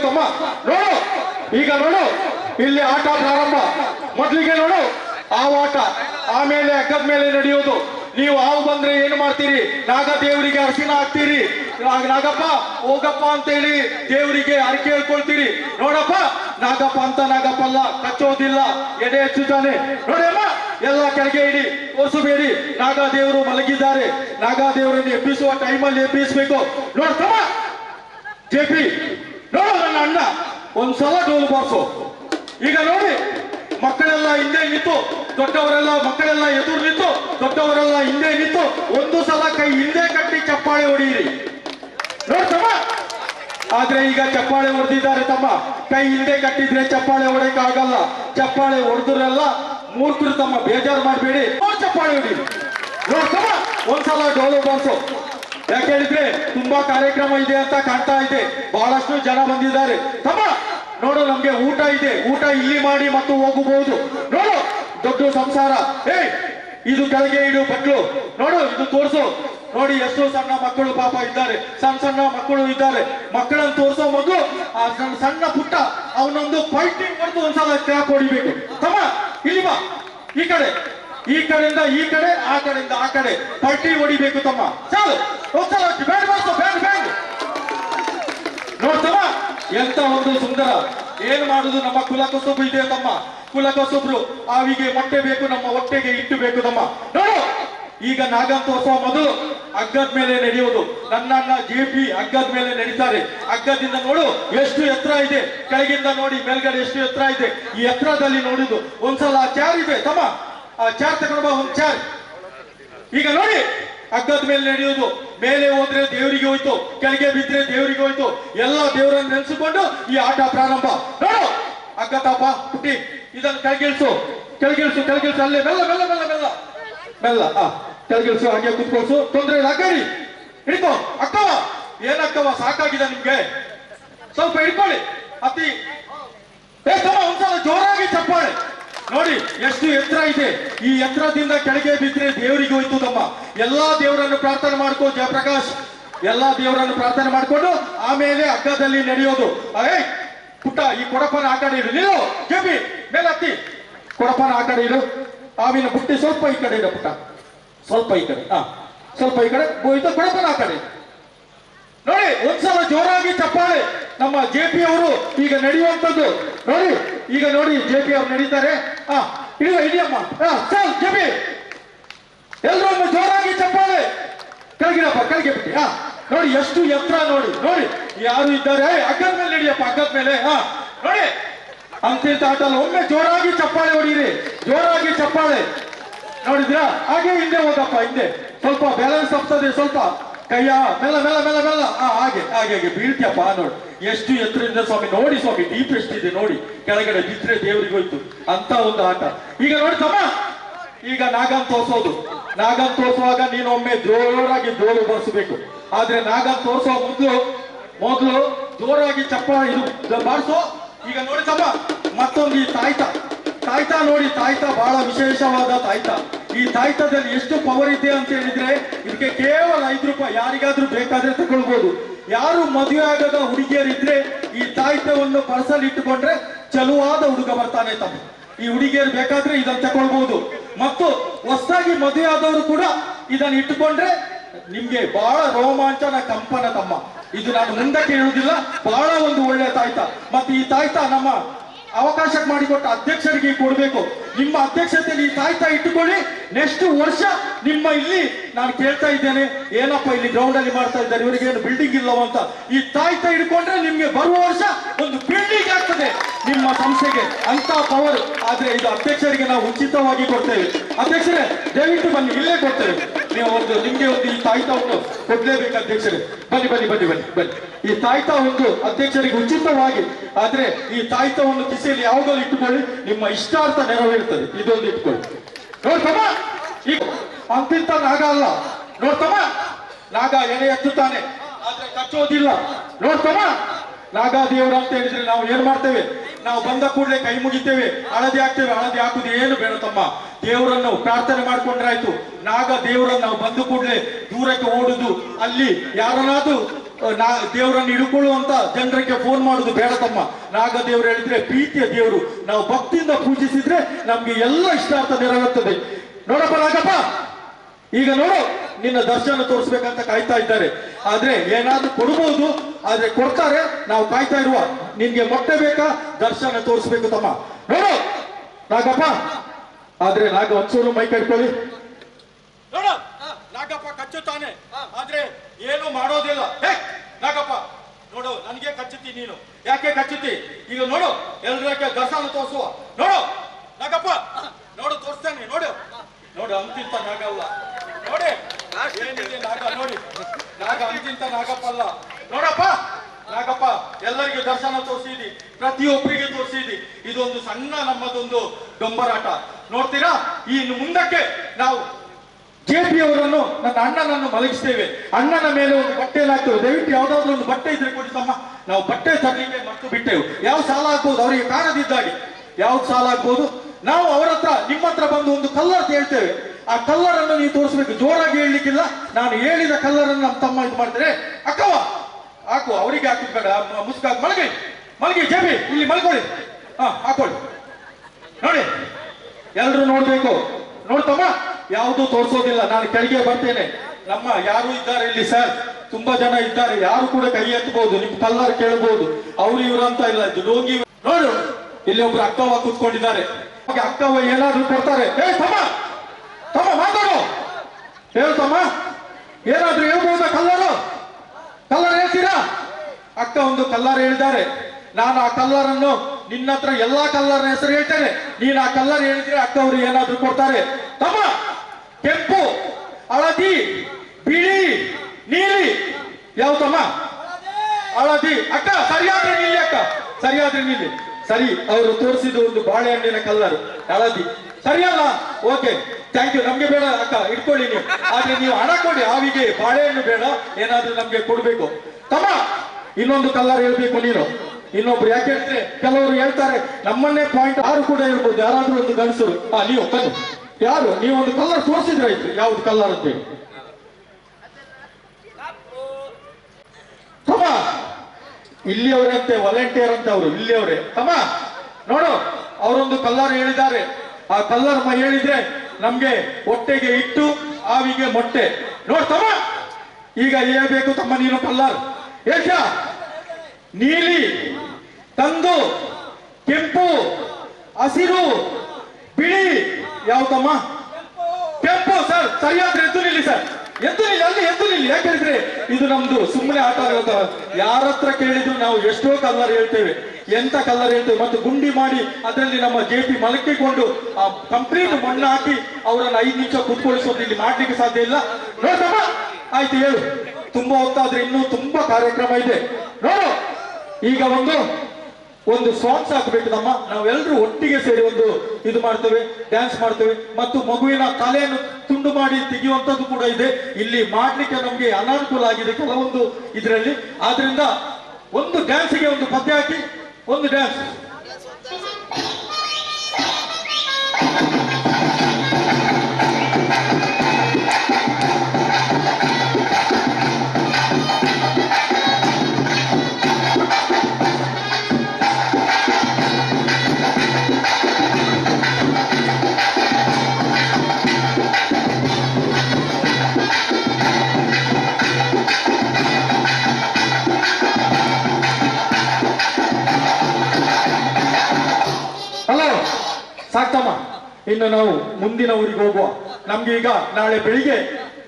ಏನಾದ್ರೂ ನೋಡು. ಈಗ ನೋಡು. ಇಲ್ಲಿ ಆಟ ಪ್ರಾರಂಭ. ಮೊದ್ಲಿಗೆ ನೋಡು. ಆ ಆಟ. ಆಮೇಲೆ ಅಗ್ಗದ ಮೇಲೆ ನಡೆಯೋದು ನೀವು ಹಾವು ಬಂದ್ರೆ ಏನು ಮಾಡ್ತೀರಿ? ನಾಗ ದೇವರಿಗೆ ಅರಿಶಿನ ಹಾಕ್ತೀರಿ. ನಾಗ- ನಾಗಪ್ಪ, ಹೋಗಪ್ಪ ಅಂತೇಳಿ ದೇವರಿಗೆ ಅರಿಕೆ ಹೇಳ್ಕೊಳ್ತೀರಿ. ನೋಡಪ್ಪ. ನಾಗಪ್ಪ ಅಂತ ನಾಗಪ್ಪ ಅಲ್ಲ. ಕಚ್ಚೋದಿಲ್ಲ. ಎಡೆ ಹಚ್ಚುತ್ತಾನೆ. ನೋಡಮ್ಮ. ಎಲ್ಲ ಕೆಳಗೆ ಇಡಿ. ತೋರಿಸಬೇಡಿ ನಾಗ ದೇವರು ಮಲಗಿದ್ದಾರೆ. ನಾಗ ದೇವರನ್ನು ಎಬ್ಬಿಸುವ ಟೈಮಲ್ಲಿ ಎಬ್ಬಿಸಬೇಕು. ನೋಡ್ತಮ್ಮ. J P. ನೋಡು ನನ್ನ ಅಣ್ಣ ಒಂದ್ಸಲ ಡೋಲು ಬಾರ್ಸು. ಈಗ ನೋಡಿ, ಮಕ್ಕಳೆಲ್ಲ ಹಿಂದೆ ನಿಂತು, ದೊಡ್ಡವರೆಲ್ಲ ಮಕ್ಕಳೆಲ್ಲ ಎದುರು ನಿಂತು, ದೊಡ್ಡವರೆಲ್ಲ ಹಿಂದೆ ನಿಂತು, ಒಂದು ಸಲ ಕೈ ಹಿಂದೆ ಕಟ್ಟಿ ಚಪ್ಪಾಳೆ ಹೊಡೆಯಿರಿ. ನೋಡ್ತಮ್ಮ ಆದ್ರೆ ಈಗ ಚಪ್ಪಾಳೆ ಹೊಡೆದಿದ್ದಾರೆ ತಮ್ಮ. ಕೈ ಹಿಂದೆ ಕಟ್ಟಿದ್ರೆ ಚಪ್ಪಾಳೆ ಹೊಡೆಯಕ್ ಆಗಲ್ಲ ಚಪ್ಪಾಳೆ ಹೊಡೆದ್ರೆಲ್ಲ ಮೂರ್ಖರು ತಮ್ಮ ಬೇಜಾರು ಮಾಡಬೇಡಿ. ಚಪ್ಪಾಳೆ ಹೊಡೀರಿ. ನೋಡ್ತಮ್ಮ ಒಂದ್ಸಲ ಡೋಲು ಬಾರ್ಸು. ಯಾಕೆ ಹೇಳಿದ್ರೆ ತುಂಬಾ ಕಾರ್ಯಕ್ರಮ ಇದೆ ಅಂತ ಕಾಣ್ತಾ ಇದೆ. ಬಹಳಷ್ಟು ಜನ ಬಂದಿದ್ದಾರೆ. ತಮ್ಮ, ನೋಡು ನಮ್ಗೆ ಊಟ ಇದೆ. ಊಟ ಇಲ್ಲಿ ಮಾಡಿ ಮತ್ತು ಹೋಗಬಹುದು. ನೋಡು, ದೊಡ್ಡ ಸಂಸಾರ. ಏ ಇದು ಕೆಳಗೆ ಇಡು ಬಟ್ಲು ನೋಡು, ಇದು ತೋರಿಸು. ನೋಡಿ, ಎಷ್ಟು ಸಣ್ಣ ಮಕ್ಕಳು ಪಾಪ ಇದ್ದಾರೆ. ಸಣ್ಣ ಸಣ್ಣ ಮಕ್ಕಳು ಇದ್ದಾರೆ. ಮಕ್ಕಳನ್ನು ತೋರಿಸೋ ಮಗು, ಆ ಸಣ್ಣ ಸಣ್ಣ ಪುಟ್ಟ, ಅವನೊಂದು ಫೈಟಿಂಗ್ ಹೊಡೆದು ಒಂದ್ಸಲ ಕ್ಯಾಪ್ ಹೊಡಿಬೇಕು. ತಮ್ಮ, ಇಲ್ಲಿ ಬಾ. ಈ ಕಡೆ. ಈ ಕಡೆಯಿಂದ ಈ ಕಡೆ, ಆ ಕಡೆಯಿಂದ ಆ ಕಡೆ. ಪಟ್ಟಿ ಹೊಡಿಬೇಕು ತಮ್ಮ. ಚಾಲು ಬ್ಯಾಂಡ್ ನೋಡ್ತಮ್ಮ, ಎಂತ ಒಂದು ಸುಂದರ. ಏನ್ ಮಾಡುದು ನಮ್ಮ ಕುಲಕಸೊಬ್ಬು ಇದೆ ತಮ್ಮ. ಕುಲಕಸುಬ್ರು ಆವಿಗೆ ಮೊಟ್ಟೆ ಬೇಕು, ನಮ್ಮ ಹೊಟ್ಟೆಗೆ ಇಟ್ಟು ಬೇಕು ತಮ್ಮ. ನೋಡು. ಈಗ ನಾಗಂತೋತ್ಸವ ಮೊದಲು ಹಗ್ಗದ ಮೇಲೆ ನಡೆಯುವುದು ನನ್ನನ್ನ ಜೆ ಪಿ ಹಗ್ಗದ ಮೇಲೆ ನಡೀತಾರೆ. ಹಗ್ಗದಿಂದ ನೋಡು, ಎಷ್ಟು ಎತ್ತರ ಇದೆ. ಕೆಳಗಿಂದ ನೋಡಿ, ಮೇಲ್ಗಡೆ ಎಷ್ಟು ಎತ್ತರ ಇದೆ. ಈ ಎತ್ತರದಲ್ಲಿ ನೋಡುದು. ಒಂದ್ಸಲ ಚಾರ್ ಇದೆ. ತಮ್ಮ. ಚಾರ್ ತಗೊಂಡ್ಬಾ ಒಂದ್ ಚಾರ್ ಈಗ ನೋಡಿ ಅಗ್ಗದ ಮೇಲೆ ನಡೆಯೋದು ಮೇಲೆ ಹೋದ್ರೆ ದೇವರಿಗೆ ಹೋಯ್ತು, ಕೆಳಗೆ ಬಿದ್ರೆ ದೇವರಿಗೆ ಹೋಯ್ತು. ಎಲ್ಲ ದೇವರನ್ನು ನೆನೆಸಿಕೊಂಡು ಈ ಆಟ ಪ್ರಾರಂಭ. ನೋಡು ಅಗ್ಗ ತಾಪ, ಪುಟ್ಟಿ, ಇದನ್ನು ಕೆಳಗಿಳಿಸು. ಕೆಳಗಿಳಿಸು ಕೆಳಗಿಳಿಸು. ಅಲ್ಲೇ ಬೆಲ್ಲ ಬೆಲ್ಲ ಬೆಲ್ಲ ಬೆಲ್ಲ. ಬೆಲ್ಲ, ಆ, ಕೆಳಗಿಳಿಸು, ಹಾಗೆ ಕುತ್ಕೊಳ್ಸು. ತೊಂದ್ರೆ ಇಲ್ಲ ಅಗ್ಗಡಿ ಹಿಡ್ಕೊ ಅಕ್ಕವ ಏನಕ್ಕವ ಸಾಕಾಗಿದೆ ನಿಮ್ಗೆ? ಸ್ವಲ್ಪ ಹಿಡ್ಕೊಳ್ಳಿ. ಅತಿ ಒಂದ್ಸಲ ಜೋರಾಗಿ ಚಪ್ಪಾಳೆ. ನೋಡಿ, ಎಷ್ಟು ಎತ್ತರ ಇದೆ. ಈ ಎತ್ತರದಿಂದ ಕೆಳಗೆ ಬಿದ್ದರೆ ದೇವರಿಗೆ ಹೋಯ್ತು ತಮ್ಮ ಎಲ್ಲಾ ದೇವರನ್ನು ಪ್ರಾರ್ಥನೆ ಮಾಡ್ಕೋ, ಜಯಪ್ರಕಾಶ್. ಎಲ್ಲಾ ದೇವರನ್ನು ಪ್ರಾರ್ಥನೆ ಮಾಡ್ಕೊಂಡು ಆಮೇಲೆ ಹಗ್ಗದಲ್ಲಿ ನಡೆಯೋದು. ಏಯ್, ಪುಟ್ಟ, ಈ ಕೊಡಪನ ಆಕಡೆ ಕಡೆ ಇಡು ನೀವು ಜಬಿ ಮೇಲೆ ಹತ್ತಿ ಕೊಡಪನ ಆ ಕಡೆ ಇಡು ಆವಿನ ಬುಟ್ಟಿ ಸ್ವಲ್ಪ ಈ ಕಡೆ ಇಡು ಪುಟ್ಟ. ಸ್ವಲ್ಪ ಈ ಕಡೆ ಹಾ ಸ್ವಲ್ಪ ಈ ಕಡೆ. ಹೋಯ್ತು, ಕೊಡಪನ ಆ ಕಡೆ. ನೋಡಿ, ಒಂದ್ಸಲ ಜೋರಾಗಿ ಚಪ್ಪಾಳೆ. ನಮ್ಮ ಜೆ ಪಿ ಅವರು ಈಗ ನಡೆಯುವಂತದ್ದು ನೋಡಿ ಈಗ ನೋಡಿ ಜೆ ಪಿ ಅವ್ರು ನಡೀತಾರೆ. ಹಾ ಇಡಿಯ ಇಡಿಯಮ್ಮ ಹಾ ಜೆ ಪಿ. ಜೋರಾಗಿ ಚಪ್ಪಾಳೆ. ಕೆಳಗಿಡಪ್ಪ ಕೆಳಗೆ ಬಿಟ್ಟು ಹಾ ನೋಡಿ ಎಷ್ಟು ಎತ್ತರ ನೋಡಿ ನೋಡಿ. ಯಾರು ಇದ್ದಾರೆ? ಅಗ್ಗದ ಮೇಲೆ ನಡಿಯಪ್ಪ ಅಗ್ಗದ ಮೇಲೆ. ಹಾ ನೋಡಿ. ಅಂತಿಂತ ಆಟಲ್ಲ, ಒಮ್ಮೆ ಜೋರಾಗಿ ಚಪ್ಪಾಳೆ ಹೊಡೀರಿ. ಜೋರಾಗಿ ಚಪ್ಪಾಳೆ. ನೋಡಿದ್ರಾ? ಹಾಗೆ ಹಿಂದೆ ಹೋದಪ್ಪ, ಹಿಂದೆ. ಸ್ವಲ್ಪ ಬ್ಯಾಲೆನ್ಸ್ ತಪ್ತದೆ ಸ್ವಲ್ಪ. ಕೈಯ ಮೆಲ್ಲ ಮೆಲ್ಲ ಮೆಲ್ಲ ಮೆಲ್ಲ. ಆ, ಹಾಗೆ ಹಾಗೆ ಹಾಗೆ. ಬೀಳ್ತಿಯಪ್ಪ ನೋಡಿ. ಎಷ್ಟು ಎತ್ತರಿಂದ ಸ್ವಾಮಿ ನೋಡಿ ಸ್ವಾಮಿ ಡೀಪ್ ಎಷ್ಟಿದೆ ನೋಡಿ. ಕೆಳಗಡೆ ಬಿದ್ರೆ ದೇವರಿಗೆ ಹೋಯ್ತು. ಅಂತ ಒಂದು ಆಟ. ಈಗ ನೋಡಿ ತಮ್ಮ. ಈಗ ನಾಗಂ ತೋರ್ಸೋದು. ನಾಗಂ ತೋರಿಸುವಾಗ ನೀನು ಒಮ್ಮೆ ಜೋರಾಗಿ ಜೋರು ಬಾರಿಸಬೇಕು. ಆದ್ರೆ ನಾಗಂ ತೋರಿಸೋ ಮೊದಲು ಮೊದಲು ಜೋರಾಗಿ ಚಪ್ಪಳ ಇದು ಬಾರಿಸೋ. ಈಗ ನೋಡಿ ತಮ್ಮ. ಮತ್ತೊಂದು ಈ ತಾಯ್ತ. ತಾಯ್ತ ನೋಡಿ ತಾಯ್ತ ಬಹಳ ವಿಶೇಷವಾದ ತಾಯ್ತ. ಈ ತಾಯ್ತದಲ್ಲಿ ಎಷ್ಟು ಪವರ್ ಇದೆ ಅಂತ ಹೇಳಿದ್ರೆ, ಇದಕ್ಕೆ ಕೇವಲ ಐದು ರೂಪಾಯಿ ಯಾರಿಗಾದ್ರೂ ಬೇಕಾದ್ರೆ ತಗೊಳ್ಬಹುದು ಯಾರು ಮದುವೆ ಆಗದ ಹುಡುಗಿಯರಿದ್ರೆ ಈ ತಾಯ್ತವನ್ನು ಪರ್ಸಲ್ ಇಟ್ಟುಕೊಂಡ್ರೆ ಚಲುವಾದ ಹುಡುಗ ಬರ್ತಾನೆ ತಮ್ಮ ಈ ಹುಡುಗಿಯರು ಬೇಕಾದ್ರೆ ಇದನ್ನು ತಗೊಳ್ಬಹುದು ಮತ್ತು ಹೊಸದಾಗಿ ಮದುವೆ ಆದವರು ಕೂಡ ಇದನ್ನ ಇಟ್ಟುಕೊಂಡ್ರೆ ನಿಮ್ಗೆ ಬಹಳ ರೋಮಾಂಚನ ಕಂಪನ ತಮ್ಮ. ಇದು ನಾನು ಮುಂದಕ್ಕೆ ಹೇಳುವುದಿಲ್ಲ ಬಹಳ ಒಂದು ಒಳ್ಳೆಯ ತಾಯ್ತ. ಮತ್ತೆ ಈ ತಾಯ್ತ ನಮ್ಮ ಅವಕಾಶ ಮಾಡಿಕೊಟ್ಟ ಅಧ್ಯಕ್ಷರಿಗೆ ಕೊಡಬೇಕು. ನಿಮ್ಮ ಅಧ್ಯಕ್ಷತೆಯಲ್ಲಿ ತಾಯ್ತ ಇಟ್ಟುಕೊಳ್ಳಿ. ನೆಕ್ಸ್ಟ್ ವರ್ಷ ನಿಮ್ಮ ಇಲ್ಲಿ ನಾನು ಕೇಳ್ತಾ ಇದ್ದೇನೆ, ಏನಪ್ಪ ಇಲ್ಲಿ ಗ್ರೌಂಡ್ ಅಲ್ಲಿ ಮಾಡ್ತಾ ಇದ್ದಾರೆ ಇವರಿಗೆ ಏನು ಬಿಲ್ಡಿಂಗ್ ಇಲ್ಲವ ಅಂತ. ಈ ತಾಯ್ತಾ ಇಟ್ಕೊಂಡ್ರೆ ನಿಮ್ಗೆ ಬರುವ ವರ್ಷ ಒಂದು ಬಿಲ್ಡಿಂಗ್ ಆಗ್ತದೆ. ನಿಮ್ಮ ಸಂಸ್ಥೆಗೆ ಅಂತ ಪವರ್ ಆದ್ರೆ ಇದು ಅಧ್ಯಕ್ಷರಿಗೆ ನಾವು ಉಚಿತವಾಗಿ ಕೊಡ್ತೇವೆ. ಅಧ್ಯಕ್ಷರೇ, ದಯವಿಟ್ಟು ಬನ್ನಿ, ಇಲ್ಲೇ ಕೊಡ್ತೇವೆ. ನೀವು ಒಂದು, ನಿಮ್ಗೆ ಒಂದು ಈ ತಾಯ್ತವನ್ನು ಕೊಡ್ಲೇಬೇಕು ಅಧ್ಯಕ್ಷರೇ. ಬನ್ನಿ ಬನ್ನಿ ಬನ್ನಿ ಬನ್ನಿ ಬನ್ನಿ. ಈ ತಾಯ್ತ ಒಂದು ಅಧ್ಯಕ್ಷರಿಗೆ ಉಚಿತವಾಗಿ, ಆದ್ರೆ ಈ ತಾಯ್ತವನ್ನು ಕಿಸೆಯಲ್ಲಿ ಯಾವಾಗಲೂ ಇಟ್ಟುಕೊಳ್ಳಿ. ನಿಮ್ಮ ಇಷ್ಟಾರ್ಥ ನೆರವೇರುತ್ತದೆ ಇದೊಂದು ಇಟ್ಕೊಳ್ಳಿ ನೋಡ್ತಮ್ಮ ಈಗ ಅಂತಿಂತ ನಾಗ ಅಲ್ಲ. ನೋಡ್ತಮ್ಮ ನಾಗ ಎಲೆ ಎತ್ತುತ್ತಾನೆ, ಆದ್ರೆ ಕಚ್ಚೋದಿಲ್ಲ. ನೋಡ್ತಮ್ಮ ನಾಗ ದೇವರು ಅಂತ ಹೇಳಿದ್ರೆ ನಾವು ಏನ್ ಮಾಡ್ತೇವೆ? ನಾವು ಬಂದ ಕೂಡಲೇ ಕೈ ಮುಗಿತೇವೆ. ಹಳದಿ ಹಾಕ್ತೇವೆ, ಹಳದಿ ಹಾಕುದು ಏನು ಬೇಡ ತಮ್ಮ. ದೇವರನ್ನು ಪ್ರಾರ್ಥನೆ ಮಾಡ್ಕೊಂಡ್ರಾಯ್ತು ನಾಗ ದೇವರನ್ನು ನಾವು ಬಂದ ಕೂಡಲೇ ದೂರಕ್ಕೆ ಓಡುದು. ಅಲ್ಲಿ ಯಾರನ್ನಾದ್ರೂ ನಾ ದೇವರನ್ನು ಹಿಡ್ಕೊಳ್ಳುವಂತ ಜನರಿಗೆ ಫೋನ್ ಮಾಡುದು ಬೇಡ ತಮ್ಮ. ನಾಗ ದೇವರು ಹೇಳಿದ್ರೆ ಪ್ರೀತಿಯ ದೇವರು. ನಾವು ಭಕ್ತಿಯಿಂದ ಪೂಜಿಸಿದ್ರೆ ನಮ್ಗೆ ಎಲ್ಲ ಇಷ್ಟಾರ್ಥ ನೆರವೇರ್ತದೆ ನೋಡಪ್ಪ ನಾಗಪ್ಪ, ಈಗ ನೋಡು, ನಿನ್ನ ದರ್ಶನ ತೋರಿಸ್ಬೇಕಂತ ಕಾಯ್ತಾ ಇದ್ದಾರೆ. ಆದ್ರೆ ಏನಾದ್ರೂ ಕೊಡಬಹುದು ಆದ್ರೆ ಕೊಡ್ತಾರೆ, ನಾವು ಕಾಯ್ತಾ ಇರುವ. ನಿನ್ಗೆ ಮೊಟ್ಟೆ ಬೇಕಾ, ದರ್ಶನ ತೋರಿಸ್ಬೇಕು ತಮ್ಮ. ನೋಡು, ನಾಗಪ್ಪ. ಆದ್ರೆ ನಾಗ ಒಂಚೂರು ಮೈ ಕಟ್ಕೊಳ್ಳಿ. ನೋಡು. ನಾಗಪ್ಪ ಕಚ್ಚುತ್ತಾನೆ ಆದ್ರೆ ಏನು ಮಾಡೋದಿಲ್ಲ. ಹೇ ನಾಗಪ್ಪ ನೋಡು ನನಗೆ ಕಚ್ಚುತ್ತಿ ನೀನು. ಯಾಕೆ ಕಚ್ಚುತ್ತಿ? ಈಗ ನೋಡು ಎಲ್ರಕ್ಕೆ ದರ್ಶನ ತೋರಿಸುವ. ನೋಡು ನಾಗಪ್ಪ ನೋಡು ತೋರಿಸ್ತಾನೆ ನೋಡು. ನೋಡು ಅಂತಿಂತ ನಾಗಲ್ಲ ನೋಡಿ. ಏನಿದೆ ನಾಗ ನೋಡಿ. ನಾಗ ಅಂತಿಂತ ನಾಗಪ್ಪ ಅಲ್ಲ ನೋಡಪ್ಪ ನಾಗಪ್ಪ ಎಲ್ಲರಿಗೂ ದರ್ಶನ ತೋರಿಸಿದಿ. ಪ್ರತಿಯೊಬ್ಬರಿಗೆ ತೋರಿಸಿದಿ. ಇದೊಂದು ಸಣ್ಣ ನಮ್ಮದೊಂದು ಡೊಂಬರಾಟ. ನೋಡ್ತೀರಾ? ಈ ಮುಂದಕ್ಕೆ ನಾವು ಜೆಪಿ ಅವರನ್ನು ನನ್ನ ಅಣ್ಣನನ್ನು ಮಲಗಿಸ್ತೇವೆ. ಅಣ್ಣನ ಮೇಲೆ ಒಂದು ಬಟ್ಟೆ ಹಾಕ್ತೇವೆ. ದಯವಿಟ್ಟು ಯಾವ್ದಾದ್ರು ಒಂದು ಬಟ್ಟೆ ಇದ್ರೆ ಕೊಡಿ ತಮ್ಮ. ನಾವು ಬಟ್ಟೆ ತರಲಿಕ್ಕೆ ಮತ್ತು ಬಿಟ್ಟೆವು. ಯಾವ ಸಾಲ ಆಗ್ಬೋದು? ಅವರಿಗೆ ಕಾಣದಿದ್ದಾಗಿ. ಯಾವ್ದು ಸಾಲ ಹಾಕ್ಬೋದು ನಾವು ಅವರ ಹತ್ರ, ನಿಮ್ಮ ಹತ್ರ ಬಂದು ಒಂದು ಕಲ್ಲರ್ ಹೇಳ್ತೇವೆ ಆ ಕಲ್ಲರ್ ಅನ್ನು ನೀವು ತೋರಿಸ್ಬೇಕು. ಜೋರಾಗಿ ಹೇಳಲಿಕ್ಕಿಲ್ಲ. ನಾನು ಹೇಳಿದ ಕಲ್ಲರ್ ಅನ್ನು ನಮ್ಮ ತಮ್ಮ ಇದು ಮಾಡ್ತಾರೆ ಅಕ್ಕವ ಹಾಕು. ಅವರಿಗೆ ಹಾಕಿದ್ ಬೇಡ. ಮುಸ್ಕಾಕ್ ಮಲಗಿ. ಮಲಗಿ ಜೆಬಿ ಇಲ್ಲಿ ಮಲ್ಕೊಳ್ಳಿ. ಹಾ ಹಾಕೊಳ್ಳಿ. ನೋಡಿ. ಎಲ್ರು ನೋಡ್ಬೇಕು. ನೋಡ್ತಮ್ಮ. ಯಾವುದು ತೋರಿಸೋದಿಲ್ಲ. ನಾನು ಕೆಳಗೆ ಬರ್ತೇನೆ. ನಮ್ಮ ಯಾರು ಇದ್ದಾರೆ ಇಲ್ಲಿ, ಸರ್. ತುಂಬಾ ಜನ ಇದ್ದಾರೆ. ಯಾರು ಕೂಡ ಕೈ ಎತ್ತಬಹುದು. ನಿಮ್ ಕಲ್ಲರ್ ಕೇಳಬಹುದು. ಅವ್ರು ಇವ್ರು ಅಂತ ಇಲ್ಲ. ಡೋಂಗಿ ನೋಡು. ಇಲ್ಲಿ ಒಬ್ರು ಅಕ್ಕವ ಕೂತ್ಕೊಂಡಿದ್ದಾರೆ. ಅಕ್ಕವ ಏನಾದ್ರು ಕೊಡ್ತಾರೆ. ಏ, ತಮ್ಮ! ತಮ್ಮ, ಮಾತಾಡು. ಹೇಳು ತಮ್ಮ! ಏನಾದ್ರು ಹೇಳ್ಬಹುದಾ ಕಲ್ಲರು? ಕಲ್ಲರ್ ಹೇಳ್ತೀರಾ? ಅಕ್ಕ ಒಂದು ಕಲ್ಲರ್ ಹೇಳಿದ್ದಾರೆ. ನಾನು ಆ ಕಲ್ಲರನ್ನು ನಿನ್ನ ಹತ್ರ ಎಲ್ಲಾ ಕಲ್ಲರ್ ಹೆಸರು ಹೇಳ್ತೇನೆ. ನೀನ್ ಆ ಕಲ್ಲರ್ ಹೇಳಿದ್ರೆ ಅಕ್ಕ ಅವ್ರು ಏನಾದ್ರು ಕೊಡ್ತಾರೆ. ತಮ್ಮ! ಕೆಂಪು, ಹಳದಿ, ಬಿಳಿ, ನೀಲಿ ಯಾವ್ದಮ್ಮ ಹಳದಿ. ಅಕ್ಕ, ಸರಿಯಾದ್ರೆ ನಿಲ್ಲಿ ಅಕ್ಕ. ಸರಿಯಾದ್ರೆ ನೀಲಿ. ಸರಿ, ಅವರು ತೋರಿಸಿದ ಒಂದು ಬಾಳೆಹಣ್ಣಿನ ಕಲ್ಲರ್ ಹಳದಿ. ಸರಿಯಲ್ಲ ಓಕೆ ಥ್ಯಾಂಕ್ ಯು ನಮ್ಗೆ ಬೇಡ ಅಕ್ಕ. ಇಟ್ಕೊಳ್ಳಿ ನೀವು. ಆದ್ರೆ ನೀವು ಹಣ ಕೊಡಿ. ಆವಿಗೆ ಬಾಳೆಹಣ್ಣು ಬೇಡ. ಏನಾದ್ರೂ ನಮ್ಗೆ ಕೊಡ್ಬೇಕು. ತಮ್ಮ, ಇನ್ನೊಂದು ಕಲ್ಲರ್ ಹೇಳ್ಬೇಕು ನೀನು. ಇನ್ನೊಬ್ರು ಯಾಕೆ ಕೆಲವರು ಹೇಳ್ತಾರೆ, ನಮ್ಮನ್ನೇ ಪಾಯಿಂಟ್ ಆರು ಕೂಡ ಹೇಳ್ಬೋದು. ಯಾರಾದ್ರೂ ಒಂದು ಗಂಡಸರು. ಹಾ ನೀವು ಕಲ್ಲು ಯಾರು? ನೀವು ಒಂದು ಕಲ್ಲರ್ ತೋರಿಸಿದ್ರಾಯ್ತು ಯಾವ್ದು ಕಲ್ಲರ್ ಅಂತ ತಮ್ಮ! ಇಲ್ಲಿಯವರಂತೆ ವಾಲಂಟಿಯರ್ ಅಂತ ಅವರು, ಇಲ್ಲಿಯವರೇ. ತಮ್ಮ! ನೋಡು, ಅವರೊಂದು ಕಲ್ಲರ್ ಹೇಳಿದ್ದಾರೆ. ಆ ಕಲ್ಲರ್ ಮ ಹೇಳಿದ್ರೆ ನಮ್ಗೆ ಹೊಟ್ಟೆಗೆ ಇಟ್ಟು ಆವಿಗೆ ಮೊಟ್ಟೆ. ನೋಡ್ ತಮ್ಮ! ಈಗ ಹೇಳ್ಬೇಕು ತಮ್ಮ ನೀನು ಕಲ್ಲರ್ ಏಷ ನೀಲಿ ಕಂದು ಕೆಂಪು, ಹಸಿರು, ಬಿಳಿ. ಯಾವ ತಮ್ಮ ಕೆಂಪು, ಸರ್, ಸರಿಯಾದ್ರೆ ಎದ್ದು ನಿಲ್ಲಿ, ಸರ್. ಎದ್ದು ನಿಲ್ಲಿ, ಅಲ್ಲಿ ಎದ್ದು ನಿಲ್ಲಿ. ಯಾಕೆ ಹೇಳಿದ್ರೆ? ಇದು ನಮ್ದು ಸುಮ್ಮನೆ ಆಟ ಆಗೋದು ಯಾರ ಹತ್ರ ಕೇಳಿದ್ರು ನಾವು ಎಷ್ಟೋ ಕಲರ್ ಹೇಳ್ತೇವೆ. ಎಂತ ಕಲರ್ ಹೇಳ್ತೇವೆ? ಮತ್ತು ಗುಂಡಿ ಮಾಡಿ ಅದರಲ್ಲಿ ನಮ್ಮ ಜೆ ಪಿ ಮಲಕಿಕೊಂಡು ಆ ಕಂಪ್ಲೀಟ್ ಮಣ್ಣು ಹಾಕಿ ಅವರನ್ನು ಐದು ನಿಮಿಷ ಕುತ್ಕೊಳಿಸೋದು ಇಲ್ಲಿ ಮಾಡ್ಲಿಕ್ಕೆ ಸಾಧ್ಯ ಇಲ್ಲ. ನೋಡಮ್ಮ ಆಯ್ತು ಹೇಳು. ತುಂಬಾ ಹೊತ್ತಾದ್ರೆ ಇನ್ನೂ ತುಂಬಾ ಕಾರ್ಯಕ್ರಮ ಇದೆ. ನೋಡು. ಈಗ ಒಂದು ಒಂದು ಸಾಂಗ್ಸ್ ಹಾಕಬೇಕು ನಮ್ಮ ನಾವೆಲ್ಲರೂ ಒಟ್ಟಿಗೆ ಸೇರಿ ಒಂದು ಇದು ಮಾಡ್ತೇವೆ ಡ್ಯಾನ್ಸ್ ಮಾಡ್ತೇವೆ. ಮತ್ತು ಮಗುವಿನ ಕಲೆಯನ್ನು ತುಂಡು ಮಾಡಿ ತೆಗೆಯುವಂಥದ್ದು ಕೂಡ ಇದೆ. ಇಲ್ಲಿ ಮಾಡಲಿಕ್ಕೆ ನಮಗೆ ಅನಾನುಕೂಲ ಆಗಿದೆ ಕೆಲವೊಂದು ಇದರಲ್ಲಿ. ಆದ್ರಿಂದ ಒಂದು ಡ್ಯಾನ್ಸ್ಗೆ ಒಂದು ಪದ್ಯ ಹಾಕಿ, ಒಂದು ಡ್ಯಾನ್ಸ್ ಸಾಕ್ತಮ್ಮ. ಇನ್ನು ನಾವು ಮುಂದಿನ ಊರಿಗೆ ಹೋಗುವ. ನಮ್ಗೆ ಈಗ ನಾಳೆ ಬೆಳಿಗ್ಗೆ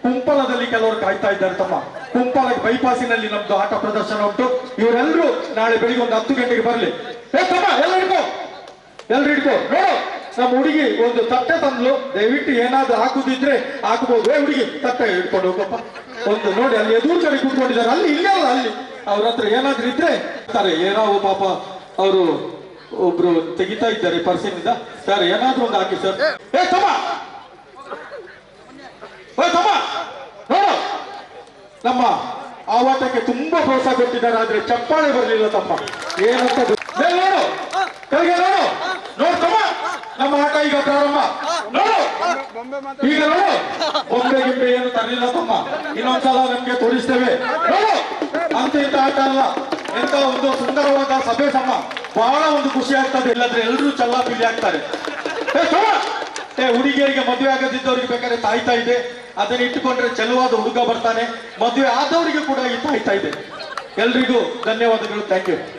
ಕುಂಪಲದಲ್ಲಿ ಕೆಲವರು ಕಾಯ್ತಾ ಇದ್ದಾರೆ ತಮ್ಮ. ಕುಂಪಲ ಬೈಪಾಸಿನಲ್ಲಿ ನಮ್ದು ಆಟ ಪ್ರದರ್ಶನ ಉಂಟು. ಇವರೆಲ್ಲರೂ ನಾಳೆ ಬೆಳಿಗ್ಗೆ ಒಂದು ಹತ್ತು ಗಂಟೆಗೆ ಬರಲಿ. ಏ ತಮ್ಮ ಎಲ್ಲ ಹಿಡ್ಕೋ. ಎಲ್ರು ಹಿಡ್ಕೋ. ನೋಡು, ನಮ್ಮ ಹುಡುಗಿ ಒಂದು ತಟ್ಟೆ ತಂದ್ಲು. ದಯವಿಟ್ಟು ಏನಾದ್ರೂ ಹಾಕುದಿದ್ರೆ ಹಾಕಬಹುದು ಏ ಹುಡುಗಿ, ತಟ್ಟೆ ಹಿಡ್ಕೊಂಡು ಹೋಗಪ್ಪ. ಒಂದು ನೋಡಿ, ಅಲ್ಲಿ ಎದುರು ಕಡೆ ಕೂತ್ಕೊಂಡಿದ್ದಾರೆ. ಅಲ್ಲಿ, ಇಲ್ಲ ಅಲ್ಲ ಅವ್ರ ಹತ್ರ ಏನಾದ್ರೂ ಇದ್ರೆ ಸರಿ ಏನೋ ಪಾಪ, ಅವರು ಒಬ್ರು ತೆಗಿತಾ ಇದ್ದಾರೆ ಪರ್ಸಿನಿಂದ. ಸರ್, ಏನಾದ್ರು ಒಂದು ಹಾಕಿ ಸರ್. ಏ, ತಮ್ಮ! ಏ, ತಮ್ಮ! ನೋಡು! ನಮ್ಮ ಆವಾಟಕ್ಕೆ ತುಂಬಾ ಪ್ರೋತ್ಸಾಹ ಕೊಟ್ಟಿದ್ದಾರೆ, ಆದ್ರೆ ಚಪ್ಪಾಳೆ ಬರಲಿಲ್ಲ, ತಮ್ಮ. ಏನಂತ ನೋಡು! ಕೈಗೆ ನೋಡು! ತಮ್ಮ! ನಮ್ಮ ಆಟ ಈಗ ಪ್ರಾರಂಭ. ನೋಡು! ಈಗ ನೋಡು! ಬೊಂಬೆ ಗಿಂಬೆ ಏನು ತರಲಿಲ್ಲ, ತಮ್ಮ. ಇನ್ನೊಂದ್ಸಲ ನಮ್ಗೆ ತೋರಿಸ್ತೇವೆ. ನೋಡು! ಅಂತ ಇಂತ ಆಟ ಅಲ್ಲ. ಎಂತ ಒಂದು ಸುಂದರವಾದ ಸಭೆ ಸಮ ಬಹಳ ಒಂದು ಖುಷಿ ಆಗ್ತದೆ ಇಲ್ಲದ್ರೆ ಎಲ್ಲರೂ ಚಲ್ಲಾಪಿಲ್ಲಿ ಆಗ್ತಾರೆ. ಏ, ಸಮ! ಏ ಹುಡುಗಿಯರಿಗೆ ಮದುವೆ ಆಗದಿದ್ದವ್ರಿಗೆ ಬೇಕಾದ್ರೆ ತಾಯ್ತಾ ಇದೆ. ಅದನ್ನ ಇಟ್ಟುಕೊಂಡ್ರೆ ಚೆಲುವಾದ ಹುಡುಗ ಬರ್ತಾನೆ. ಮದುವೆ ಆದವರಿಗೆ ಕೂಡ ಈ ತಾಯ್ತಾ ಇದೆ. ಎಲ್ರಿಗೂ ಧನ್ಯವಾದಗಳು ಥ್ಯಾಂಕ್ ಯು